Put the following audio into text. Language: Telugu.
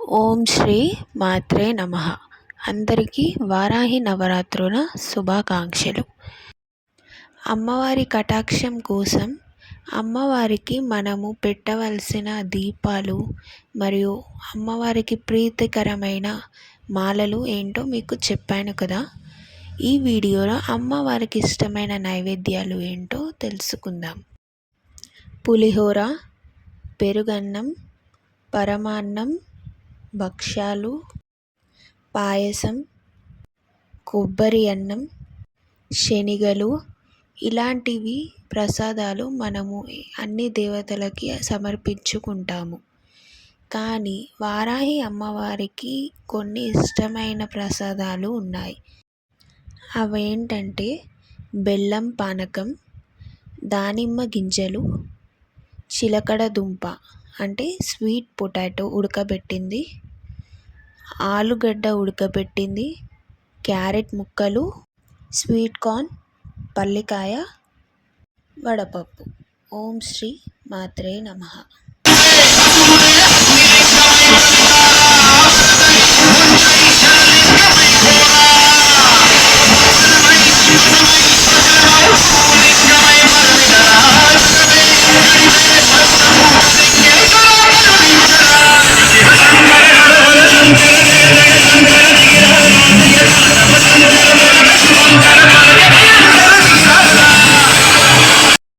ఓం శ్రీ మాత్రే నమ. అందరికీ వారాహి నవరాత్రుల శుభాకాంక్షలు. అమ్మవారి కటాక్షం కోసం అమ్మవారికి మనము పెట్టవలసిన దీపాలు మరియు అమ్మవారికి ప్రీతికరమైన మాలలు ఏంటో మీకు చెప్పాను కదా. ఈ వీడియోలో అమ్మవారికి ఇష్టమైన నైవేద్యాలు ఏంటో తెలుసుకుందాం. పులిహోర పెరుగన్నం పరమాన్నం భక్ష్యాలు పాయసం కొబ్బరి అన్నం శనగలు ఇలాంటివి ప్రసాదాలు మనము అన్ని దేవతలకి సమర్పించుకుంటాము. కానీ వారాహి అమ్మవారికి కొన్ని ఇష్టమైన ప్రసాదాలు ఉన్నాయి. అవి ఏంటంటే బెల్లం పానకం దానిమ్మ గింజలు చిలకడ దుంప అంటే స్వీట్ పొటాటో ఉడకబెట్టింది. ఆలుగడ్డ ఉడకబెట్టింది. క్యారెట్ ముక్కలు స్వీట్ కార్న్ పల్లికాయ వడపప్పు. ఓం శ్రీ మాత్రే నమ.